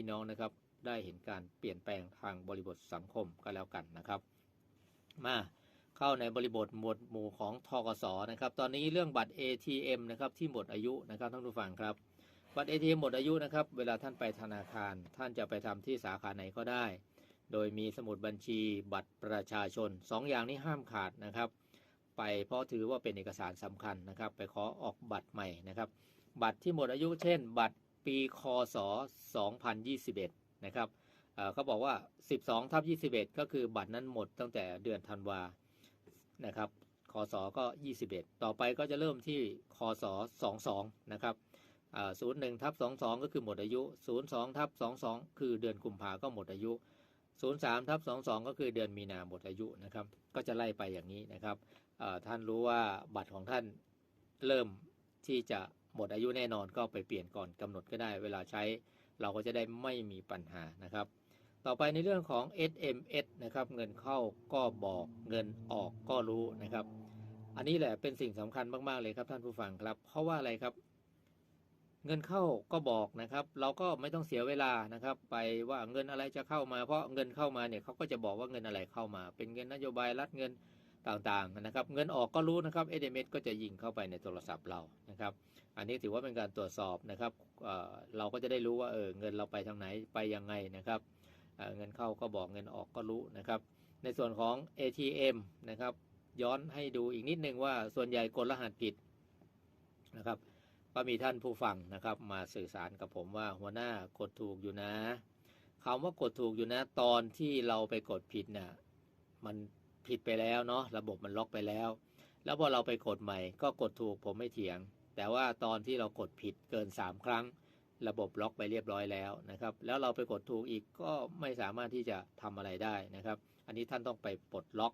พี่น้องนะครับ ได้เห็นการเปลี่ยนแปลงทางบริบทสังคมก็แล้วกันนะครับ มาเข้าในบริบทหมวดหมู่ของทกสนะครับ ตอนนี้เรื่องบัตร ATM นะครับที่หมดอายุนะครับท่านผู้ฟังครับ บัตร ATM หมดอายุนะครับ เวลาท่านไปธนาคาร ท่านจะไปทำที่สาขาไหนก็ได้ โดยมีสมุดบัญชีบัตรประชาชนสองอย่างนี้ห้ามขาดนะครับ ไปเพราะถือว่าเป็นเอกสารสำคัญนะครับ ไปขอออกบัตรใหม่นะครับ บัตรที่หมดอายุเช่น บัตร ปีคศ 2021 นะครับเเขาบอกว่า 12ทับ21 ก็คือบัตรนั้นหมดตั้งแต่เดือนธันวานะครับ คศก็ 21 ต่อไปก็จะเริ่มที่คศ 22 นะครับศูนย์หนึ่งทับสองสองก็คือหมดอายุ02ทับ22คือเดือนกุมภาก็หมดอายุ03ทับ22ก็คือเดือนมีนาหมดอายุนะครับ ก็จะไล่ไปอย่างนี้นะครับท่านรู้ว่าบัตรของท่านเริ่มที่จะ หมดอายุแน่นอนก็ไปเปลี่ยนก่อนกำหนดก็ได้ เวลาใช้เราก็จะได้ไม่มีปัญหานะครับ ต่อไปในเรื่องของ SMS นะครับ เงินเข้าก็บอกเงินออกก็รู้นะครับ อันนี้แหละเป็นสิ่งสำคัญมากๆเลยครับท่านผู้ฟังครับ เพราะว่าอะไรครับ เงินเข้าก็บอกนะครับ เราก็ไม่ต้องเสียเวลานะครับ ไปว่าเงินอะไรจะเข้ามา เพราะเงินเข้ามาเนี่ยเขาก็จะบอกว่าเงินอะไรเข้ามา เป็นเงินนโยบายรัฐเงิน ต่างๆนะครับ เงินออกก็รู้นะครับ SMS ก็จะยิงเข้าไปในโทรศัพท์เรานะครับ อันนี้ถือว่าเป็นการตรวจสอบนะครับเเราก็จะได้รู้ว่าเออเงินเราไปทางไหนไปยังไงนะครับเเงินเข้าก็บอกเงินออกก็รู้นะครับ ในส่วนของ ATM นะครับ ย้อนให้ดูอีกนิดนึงว่าส่วนใหญ่กดรหัสผิดนะครับก็มีท่านผู้ฟังนะครับ มาสื่อสารกับผมว่าหัวหน้ากดถูกอยู่นะคำว่ากดถูกอยู่นะตอนที่เราไปกดผิดน่ะมัน ผิดไปแล้วเนาะระบบมันล็อกไปแล้ว แล้วพอเราไปกดใหม่ ก็กดถูกผมไม่เถียง แต่ว่าตอนที่เรากดผิดเกิน 3 ครั้ง ระบบล็อกไปเรียบร้อยแล้วนะครับ แล้วเราไปกดถูกอีกก็ไม่สามารถที่จะทำอะไรได้นะครับ อันนี้ท่านต้องไปปลดล็อก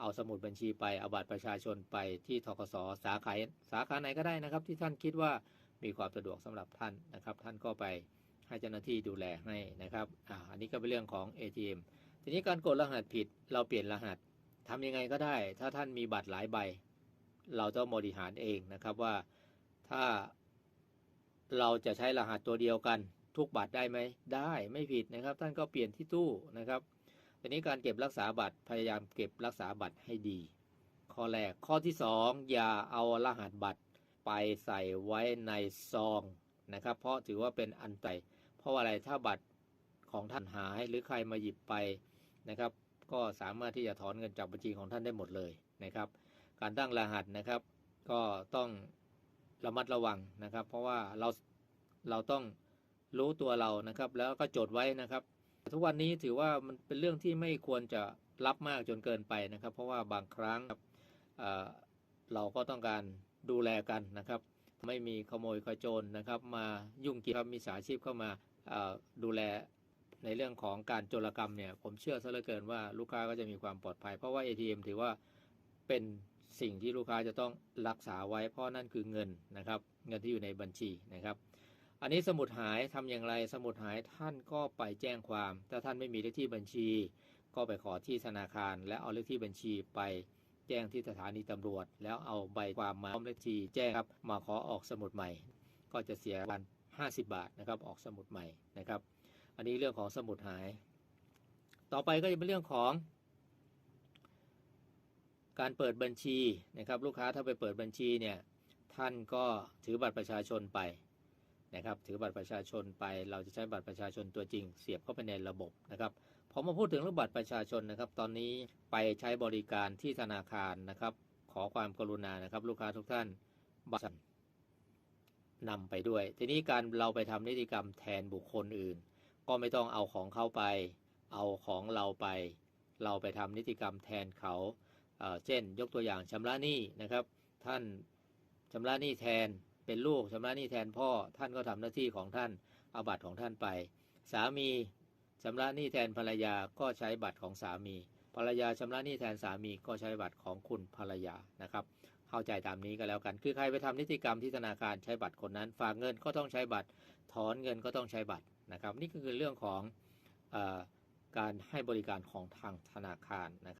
เอาสมุดบัญชีไปเอาบัตรประชาชนไปที่ทกสสาขาสาขาไหนก็ได้นะครับ ที่ท่านคิดว่ามีความสะดวกสำหรับท่านนะครับ ท่านก็ไปให้เจ้าหน้าที่ดูแลให้นะครับอ่าอันนี้ก็เป็นเรื่องของ ATM ทีนี้การกดรหัสผิดเราเปลี่ยนรหัส ทำยังไงก็ได้ ถ้าท่านมีบัตรหลายใบ เราต้องบริหารเองนะครับว่าถ้าเราจะใช้รหัสตัวเดียวกัน ทุกบัตรได้ไหมได้ไม่ผิดนะครับ ท่านก็เปลี่ยนที่ตู้นะครับทีนี้การเก็บรักษาบัตรพยายามเก็บรักษาบัตรให้ดี ข้อแรกข้อที่สองอย่าเอารหัสบัตรไปใส่ไว้ในซองนะครับ เพราะถือว่าเป็นอันตรายเพราะอะไรถ้าบัตรของท่านหายหรือใครมาหยิบไปนะครับ ก็สามารถที่จะถอนเงินจากบัญชีของท่านได้หมดเลยนะครับ การตั้งรหัสนะครับ ก็ต้องระมัดระวังนะครับ เพราะว่าเราเราต้องรู้ตัวเรานะครับ แล้วก็จดไว้นะครับ ทุกวันนี้ถือว่ามันเป็นเรื่องที่ไม่ควรจะรับมากจนเกินไปนะครับ เพราะว่าบางครั้งเเราก็ต้องการดูแลกันนะครับ ไม่มีขโมยขโจรนะครับ มายุ่งเกี่ยวกับมีสาชีพเข้ามาดูแล ในเรื่องของการโจรกรรมเนี่ยผมเชื่อซะเหลือเกินว่าลูกค้าก็จะมีความปลอดภัย เพราะว่า ATM ถือว่าเป็นสิ่งที่ลูกค้าจะต้องรักษาไว้ เพราะนั่นคือเงินนะครับ เงินที่อยู่ในบัญชีนะครับ อันนี้สมุดหายทำอย่างไรสมุดหายท่านก็ไปแจ้งความ ถ้าท่านไม่มีเลขที่บัญชี ก็ไปขอที่ธนาคาร และเอาเลขที่บัญชีไปแจ้งที่สถานีตำรวจ แล้วเอาใบความมาพร้อมเลขที่แจ้งครับมาขอออกสมุดใหม่ ก็จะเสียวัน50 บาทนะครับออกสมุดใหม่นะครับ อันนี้เรื่องของสมุดหาย ต่อไปก็จะเป็นเรื่องของ การเปิดบัญชีนะครับ ลูกค้าถ้าไปเปิดบัญชีเนี่ยท่านก็ถือบัตรประชาชนไปนะครับ ถือบัตรประชาชนไปเราจะใช้บัตรประชาชนตัวจริง เสียบเข้าไปในระบบนะครับพอมาพูดถึงเรื่องบัตรประชาชนนะครับ ตอนนี้ไปใช้บริการที่ธนาคารนะครับ ขอความกรุณานะครับ ลูกค้าทุกท่านบัตรนำไปด้วย ทีนี้การเราไปทำนิติกรรมแทนบุคคลอื่น ก็ไม่ต้องเอาของเข้าไป เอาของเราไป เราไปทำนิติกรรมแทนเขาเเช่น ยกตัวอย่างชำระหนี้นะครับ ท่านชำระหนี้แทนเป็นลูกชำระหนี้แทนพ่อ ท่านก็ทำหน้าที่ของท่านเอาบัตรของท่านไป สามีชำระหนี้แทนภรรยาก็ใช้บัตรของสามี ภรรยาชำระหนี้แทนสามีก็ใช้บัตรของคุณภรรยานะครับ เข้าใจตามนี้ก็แล้วกัน คือใครไปทำนิติกรรมที่ธนาคารใช้บัตรคนนั้น ฝากเงินก็ต้องใช้บัตร ถอนเงินก็ต้องใช้บัตรนะครับ นี่ก็คือเรื่องของอการให้บริการของทางธนาคารนะครับ